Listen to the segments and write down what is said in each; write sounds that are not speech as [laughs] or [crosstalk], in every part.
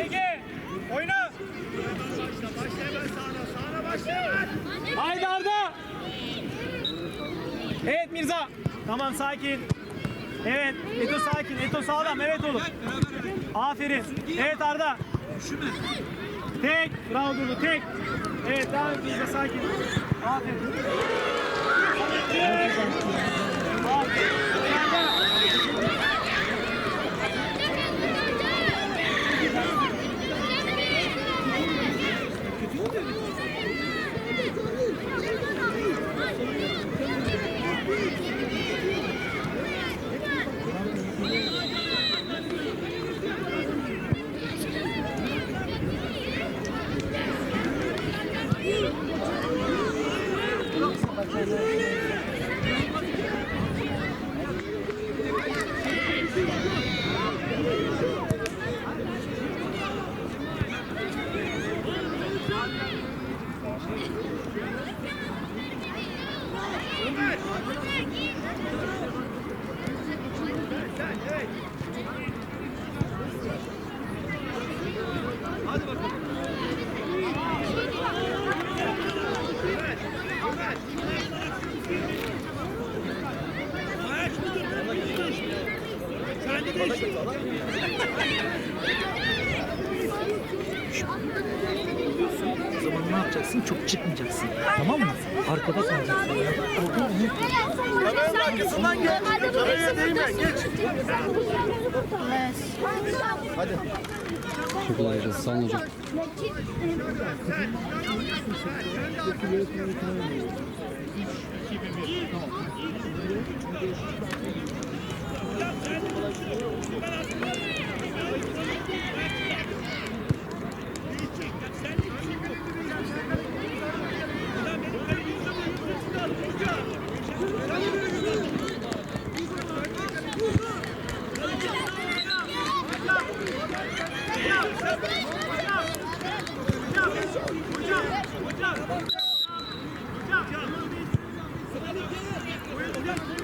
Ege. Oyna. Başla hemen sağına. Sağına başla hemen. Haydi Arda. Evet Mirza. Tamam sakin. Evet Eto sakin. Eto sağlam. Evet oğlum. Aferin. Evet Arda. Tek. Bravo Durdu. Tek. Evet devam et Mirza sakin. Aferin. Aferin. Arda. O yapacaksın? Çok çıkmayacaksın. Tamam mı? Arkada kalacaksın. Kameranın arkasından geç. Kameraya değme. Geç. Çok kolay yarası. Sağ olun hocam.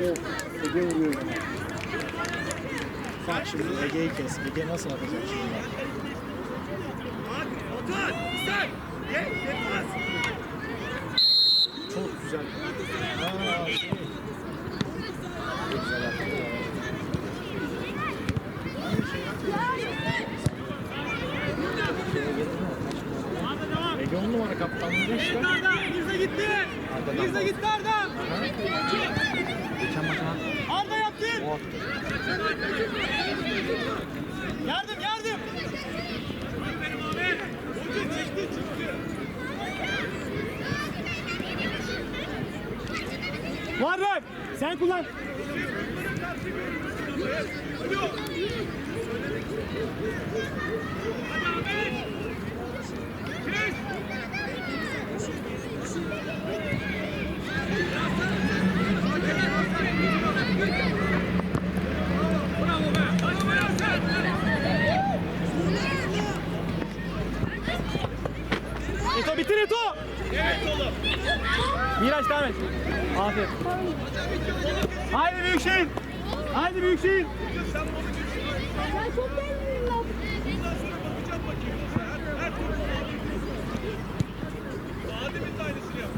Ege vuruyor. Bak şimdi Ege'yi kes. Ege nasıl atacak şimdi? Bak. Otur. Sen. Gel. Gel. Bas. Çok güzel. Aa, şey. Çok güzel attı. Ege on numara kaptanlığı işte. Arda. Mirza gitti. Ardadan Mirza bak. gitti Arda. Geçen maçta Arda yaptın. o attı. Yardım yardım. Muharrem sen kullan. Eto bitir Eto. Evet oğlum. Miraç devam et. Aferin. Haydi Büyükşehir. Haydi Büyükşehir. Adem'in de aynısını yap.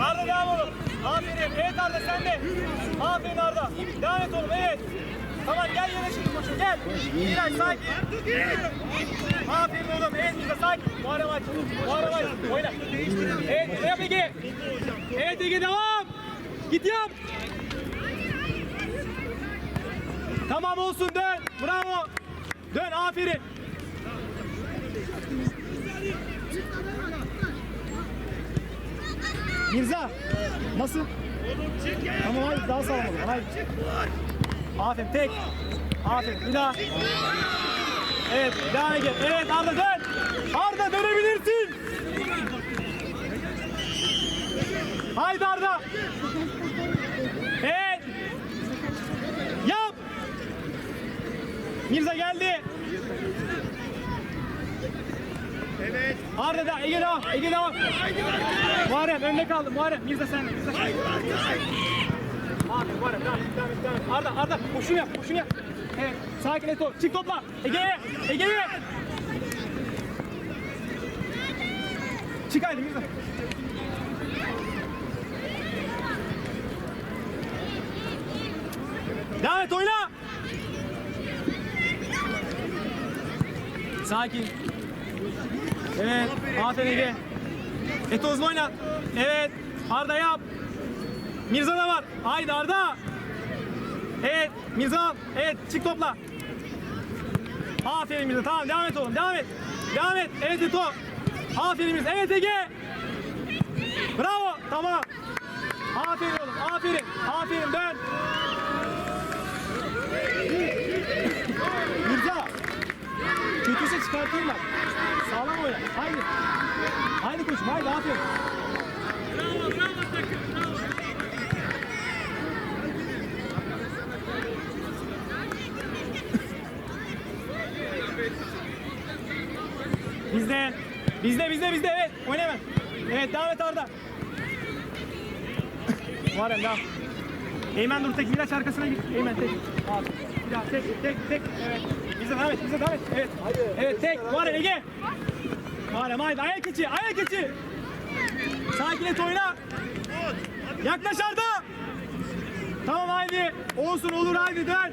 Arda devam oğlum. Aferin. Evet Arda sen de. Aferin Arda. Devam et oğlum evet. Tamam gel şimdi koşun gel. Miraç sakin. Aferin oğlum. Evet Miraç sakin. Muharrem aç. Muharrem aç. Oyna. Evet yap Ege. Evet Ege devam. Git yap. Tamam olsun dön. Bravo. Dön aferin. Mirza nasıl? Tamam haydi daha sağlam olur. Haydi. Aferin tek. Aferin daha. Evet devam et. Evet Arda dön. Arda dönebilirsin. Haydi Arda. Evet. Yap. Mirza geldi. Evet. Arda da Ege devam. Ege devam. Muharrem önde kaldı. Muharrem Mirza sen. Mirza sen. Aferin var ya et et devam et. Arda Arda koşun yap koşun yap. Evet sakin et o. Çık topla. Ege'ye Ege'ye. Çık haydi Mirza. Devam et oyna. Sakin. Evet. Aferin Ege. Hızlı oyna. Evet. Arda yap. Mirza da var. Haydi Arda. Evet. Mirza. Evet. Çık topla. Aferin Mirza. Tamam devam et oğlum. Devam et. Devam et. Evet Eto. Aferin Mirza. Evet Ege. Bravo. Tamam. Aferin oğlum. Aferin. Aferin. Dön. Mirza. Kötüyse çıkartayım bak. Sağlam oyna. Haydi. Haydi koçum. Haydi. Aferin. Bizde. Bizde bizde bizde evet. Oyna hemen. Evet devam et Arda. Muharrem devam. Eymen dur tek Miraç arkasına git. Eymen tek. Al. Bir daha tek tek tek. Evet. Bize devam et bize devam et. Evet. Evet tek. Muharrem Ege. Muharrem haydi ayak içi ayak içi. Sakin et oyna. Yaklaş Arda. Tamam haydi. Olsun olur haydi dön.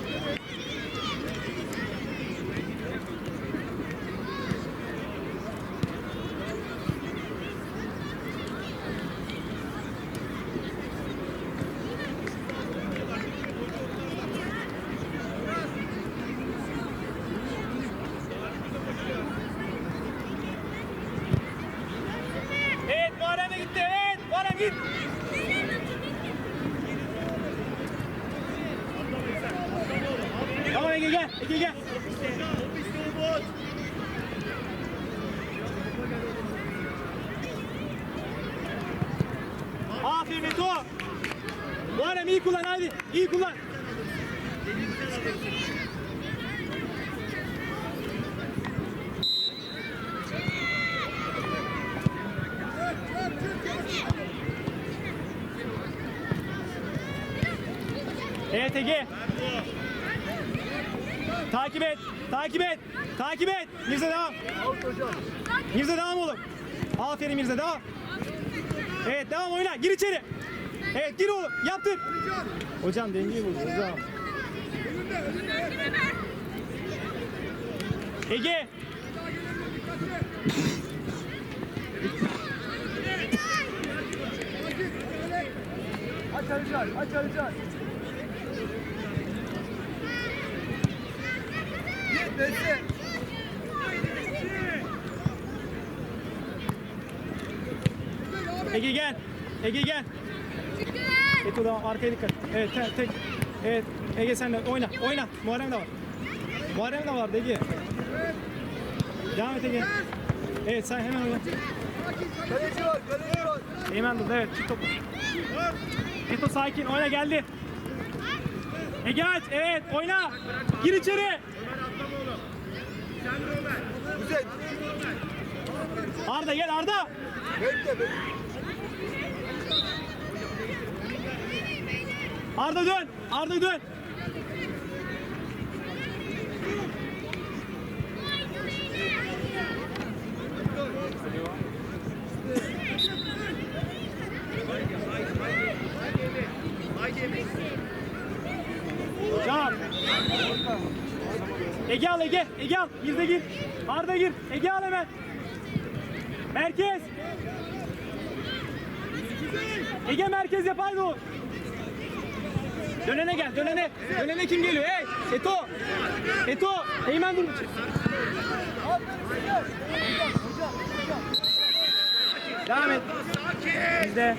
Evet Muharrem'e gitti. Evet Muharrem git. Tamam Ege gel. Ege gel. Aferin Meto. Muharrem iyi kullan hadi. İyi kullan. Evet Ege. Takip et. Takip et. Takip et. Mirza devam. Mirza devam oğlum. Aferin Mirza devam. Evet devam oyna. Gir içeri. Evet gir oğlum. Yaptın. Hocam dengeyi bul. Hocam. Ege. Aç Alican, aç Alican. Git Beste. Ege gel. Ege gel. Eko da arkaya dikkat. Evet tek. tek. Evet Ege sen de oyna. Oyna. Muharrem de var. Muharrem de var Ege. Devam et Ege. Evet sen hemen oyna. Kaleci var, kaleci var. Eymen dur evet çık topu. Eto sakin oyna geldi. Ege aç evet oyna. Gir içeri. Arda gel Arda. Bekle, bekle. Arda dön. Arda dön. Can. Ege al Ege. Ege al. Gir gir. Arda gir. Ege al hemen. Merkez. Ege merkez yap o. Dönene gel, dönene. Dönene kim geliyor? Hey, Eto. Eto, Eymen dur. Devam et. Bizde.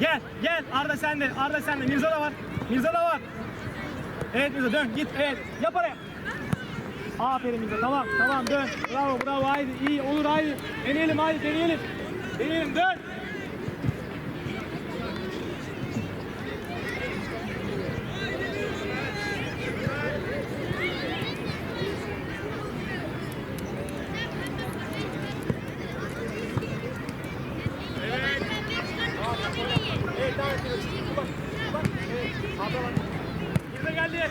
Gel, gel. Arda sende, Arda sende. Mirza da var. Mirza da var. Evet Mirza dön, git. Evet, yap araya. Aferin Mirza, tamam, tamam dön. Bravo, bravo, haydi. iyi olur, haydi. Deneyelim, haydi, deneyelim. Deneyelim, dön. geldi.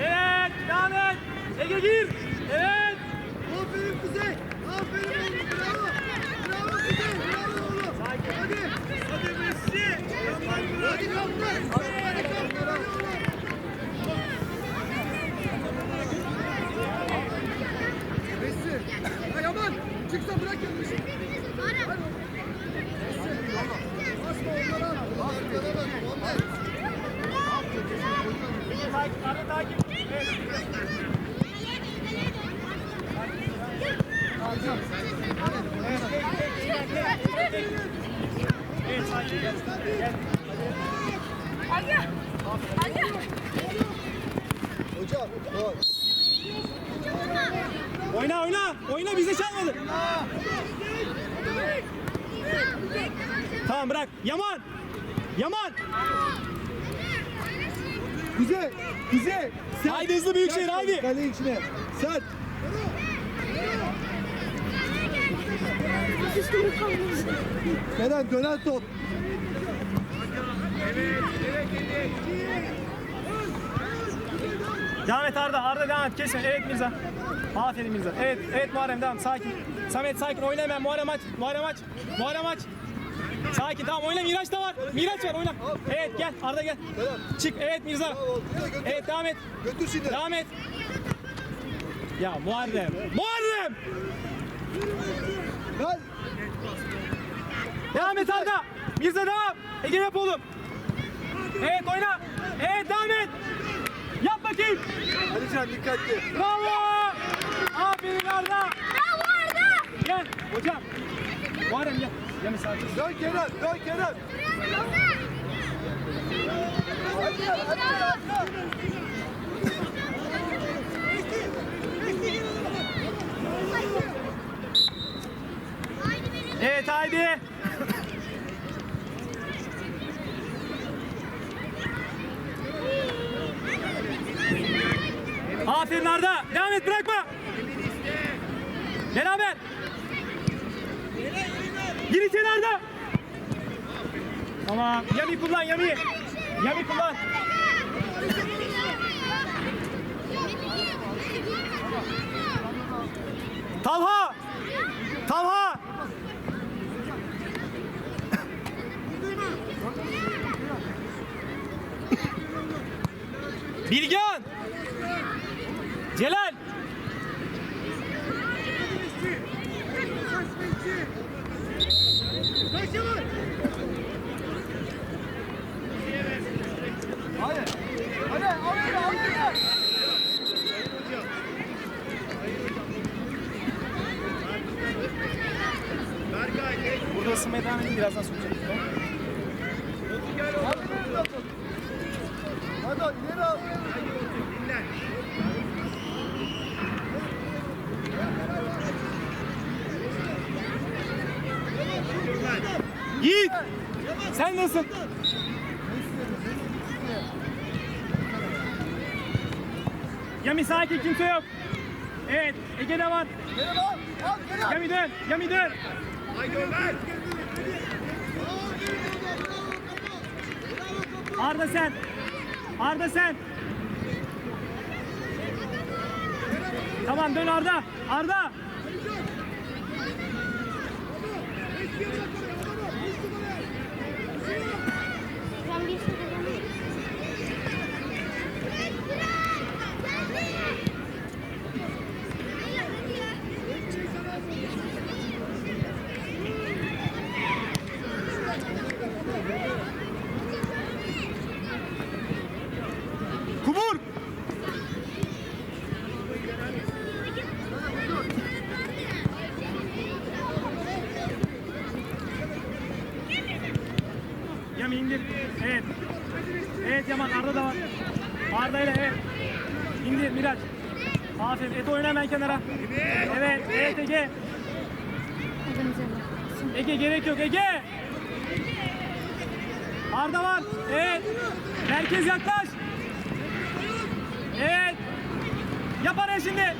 Evet, devam et. Ege gir. Evet. Aferin Kuzey. Aferin oğlum. Bravo. Bravo Kuzey. Bravo oğlum. Hadi. Hadi Messi. Hadi kaptan. Hadi kaptan. Hadi oğlum. Messi. Ya Yaman. Çıksa bırak yapmışım. Basma onlara. Arkana bak. Muhammed. Takip, Arda takip. Evet. Evet, sakin. Gel. Gel. Hocam. Gol. Oyna, oyna. Oyna, bize çalmadı. Tamam bırak. Yaman. Yaman. Kuzey. Kuzey. Sen. Haydi haydi. Kale içine. Sen. Kenan dönen top. Devam et Arda. Arda devam et. Kesme. Evet Mirza. Aferin Mirza. Evet, evet Muharrem devam. Sakin. Samet sakin. Oyna hemen. Muharrem aç. Muharrem aç. Muharrem aç. Sakin tamam oyna Miraç da var. Miraç var oyna. Evet gel Arda gel. Çık evet Mirza. Bravo. Evet devam et. Götür şimdi. Devam et. Ya Muharrem. Muharrem. Gel. Devam et Arda. Mirza devam. Ege yap oğlum. Evet oyna. Evet devam et. Yap bakayım. Hadi Can dikkatli. Bravo. Aferin Arda. Gel hocam. Muharrem gel. Dön Kenan. Dön Kenan. Evet haydi. Aferin Arda. Devam et bırakma. Beraber. Gir içeri Arda. Tamam. Yami kullan Yami. Yami kullan. Talha. Talha. Bilgehan. Celal. Hadi. Hadi. Hadi. Hadi. Burada ısınmaya devam edin birazdan sokacağım. Hadi. Hadi. İleri al. Yiğit. Sen nasılsın? Yami sakin kimse yok. Evet Ege de var. Yami dön. Yami dön. Arda sen. Arda sen. Tamam dön Arda. Arda. Kubur. Yami indir. Evet. Evet Yaman Arda da var. Arda ile evet. İndir Miraç. Aferin. Et oyna hemen kenara. Evet. Evet Ege. Ege gerek yok Ege. Arda var. Evet. Merkez yaklaş. Evet. Yap araya şimdi.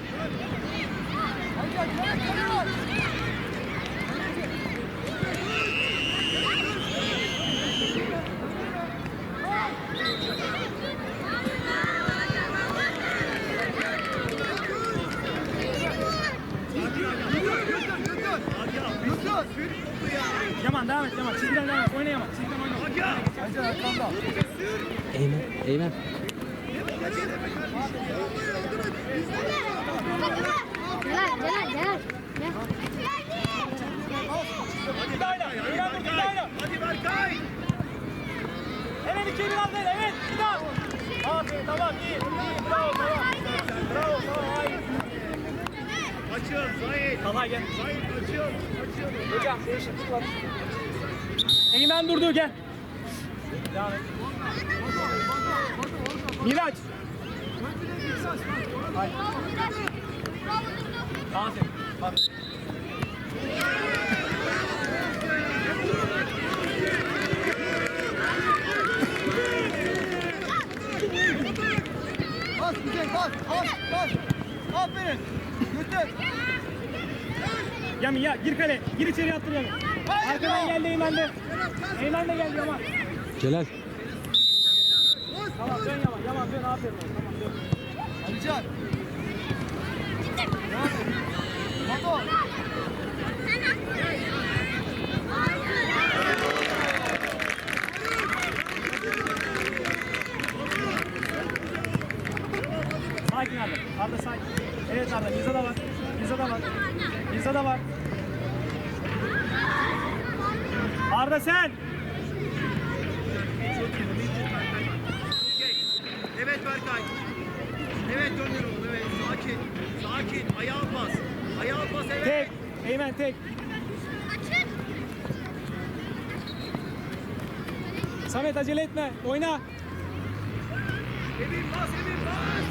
Yaman devam et Yaman. Çizgiden devam et. Oyna Yaman. Çizgiden oyna. Hacı arkamda. Eymen. Eymen. Hadi Berkay! Evet iki biraz değil, evet bir daha! Aferin tamam iyi, iyi bravo tamam. Bravo tamam haydi. Açıl Zahit. Talha gel. Zahit açıl. Açıl. Hocam değişiklik var. Eymen durdu gel. Devam et. Miraç. Hayır. Aferin. Aferin. Bas güzel bas. Bas bas. Aferin. Götür. Yami ya gir kale. Gir içeri attır Yami. Arkadan geldi Eymen de. Eymen de geldi Yaman. Celal. Tamam dön Yaman. Yaman dön aferin. Tamam dön. Alican. Mato. Sakin Arda. Arda sakin. Evet Arda. Mirza da var. Mirza da var. Mirza da var. Arda sen. Evet Berkay. Evet dönüyor oğlum. Evet sakin. Sakin. Ayağa bas. Ayağa bas evet. Tek. Eymen tek. Samet acele etme. Oyna. Emin bas Emin bas.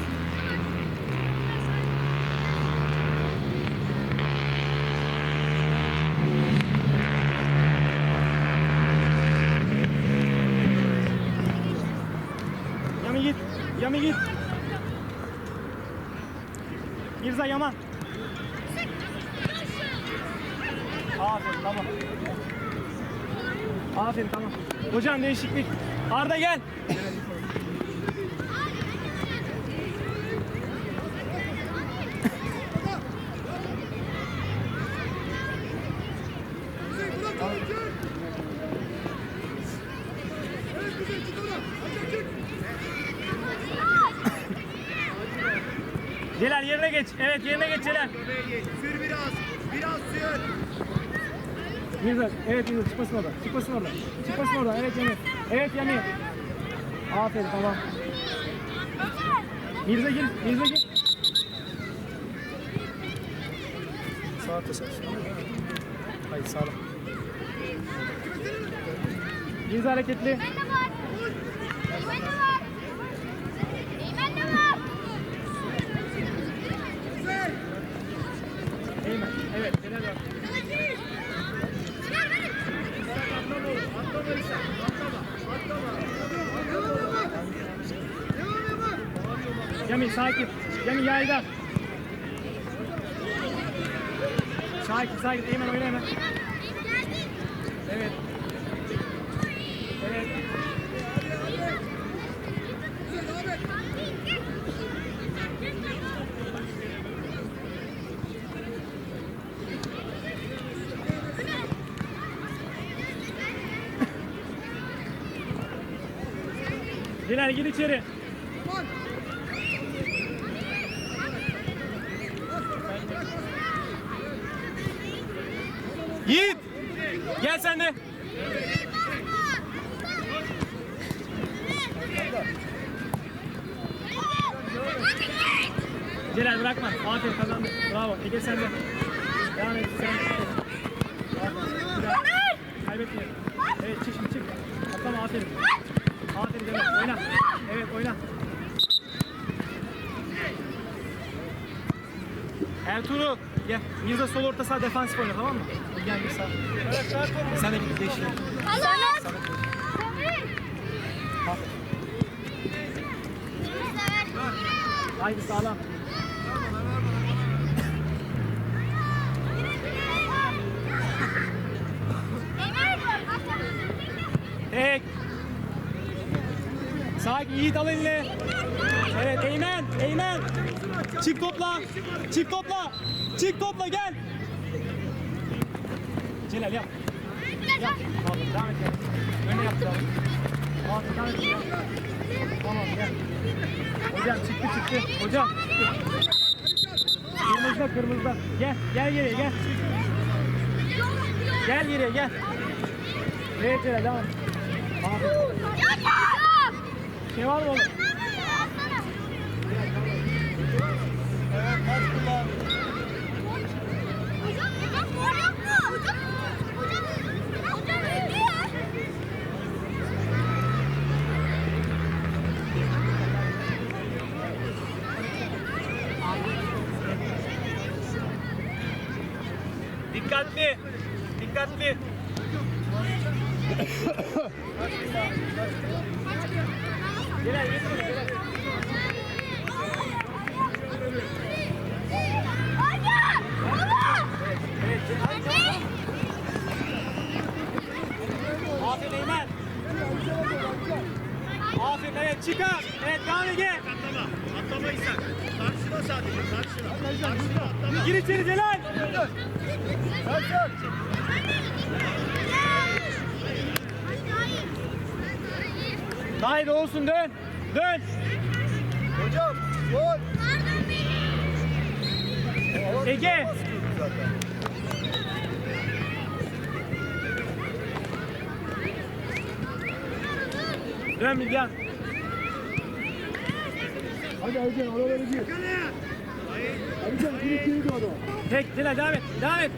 Yami git. Yami git. Mirza Yaman. Aferin tamam. Aferin tamam. Hocam değişiklik. Arda gel. Celal yerine geç. Evet yerine geç Celal. Göbeğe geç. Sür biraz. Biraz sür. Mirza, evet Mirza çıkmasın orada. Çıkmasın orada. Çıkmasın orada. Evet Yami. Evet Yami. Aferin tamam. Mirza gir. Mirza gir. Sağ tasar. Hayır sağ. Mirza hareketli. Eymen de var. Eymen de var. Eymen de var. Eğmen. Evet. Celal var. Yami sakin. Yami yaydan. Sakin sakin. Eymen oyna hemen. Evet. Evet. Celal gir içeri. Yiğit. Gel sen de. Celal bırakma. Aferin kazandın. Bravo. Ege sen de. Devam et. Sen. Kaybetme. Evet çık şimdi çık. Atlama aferin. Aferin Celal. Oyna. Evet oyna. Ertuğrul gel. Mirza sol orta sağ defansif oyna tamam mı? Gel bir sağ. Sen de git değiştir. Aferin. Haydi sağlam. Tek. Sakin Yiğit al eline. Evet Eymen. Eymen. Çık topla. Çık topla. Çık topla gel. Celal yap. Yap. Aferin, Devam et. Öne yap. Aferin, devam et. Tamam gel. Hocam çıktı çıktı. Hocam. Kırmızıda kırmızıda. Gel gel geriye gel. Gel geriye gel. Evet evet devam. Aferin. Şey var mı oğlum? Evet maç kullan. Dikkatli. Dikkatli. [laughs] Gel gel gel. Aferin Eymen. Aferin çıkar. Evet devam et gel. Atlama. Atlama İshak. Karşına sadece. Karşına. Karşına atlama. Gir içeri Celal. Haydi olsun dön. Dön. Hocam gol. Ege. Dön Bilgen. Hadi Ercan oraları gir. Ercan gir içeri doğru. Tek Celal devam et. Devam et.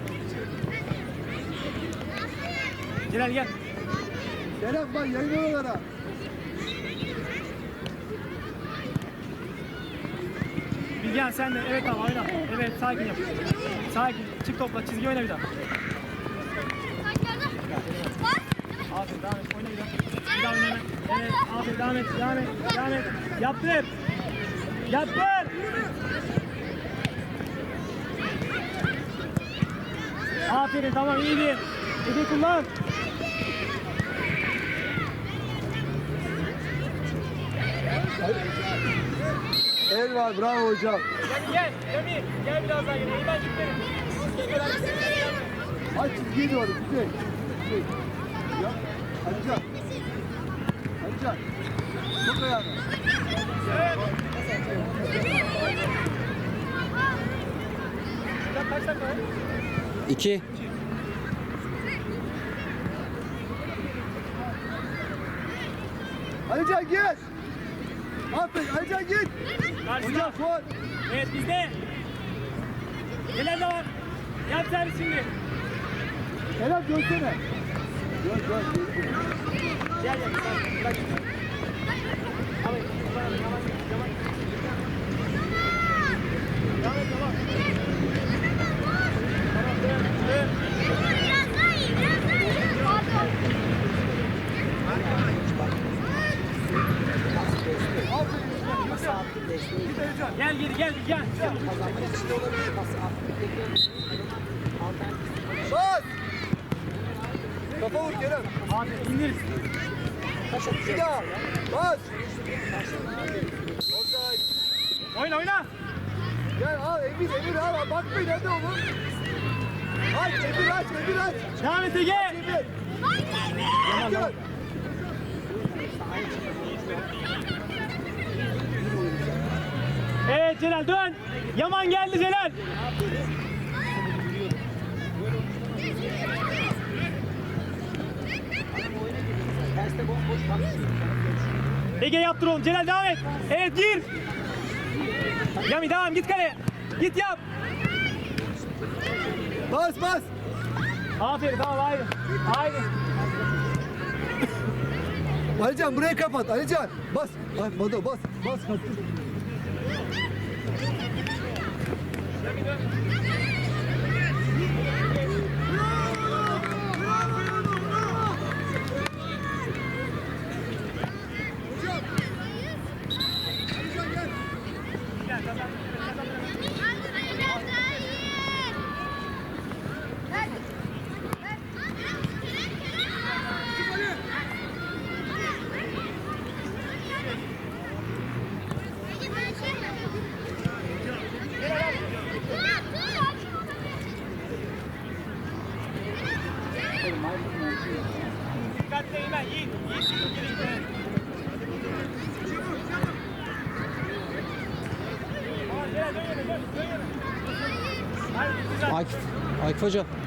Celal gel. Serap bak yayın oralara. Bilgen sen de. Evet tamam oyna. Evet sakin yap. Sakin. Çık topla. Çizgi oyna bir daha. Aferin devam et. Oyna bir daha. Bir daha oyna. Evet. Aferin devam et. Devam et. Devam et. Yaptır. Yaptır. Aferin tamam iyiydi. Ege kullan. El var bravo hocam. Gel gel. Emir. Gel biraz daha gel. Eymen git benim. Aç çizgiye doğru Kuzey. Kuzey. Ya. Ercan. Ercan. Çok ayağına. Evet. Kaç dakika? 2. Alican gel. Aferin Alican git. Hocam gol. Evet bizde. De var. Yap servis şimdi. Serap görsene. Gör gör. gör. Gel gel. Bak. Tamam. Tamam. Tamam. Tamam. Tamam. Tamam. Tamam. Dön. Dön. Gel geri gel gel. gel. Bas. Kafa vur Kerem. Abi indir. Bir daha. Bas. Offside. Oyna oyna. Gel al Emir Emir al. Bakmayın hadi oğlum. Aç Emir aç Emir aç. Devam et Ege. Emir. Gel. Evet Celal dön. Yaman geldi Celal. Ege yaptır oğlum. Celal devam et. Evet gir. Yami devam git kale. Git yap. Bas bas. Aferin tamam haydi. Haydi. Alican burayı kapat Alican. Bas. Ay Mado bas. Bas kapat. 표죠.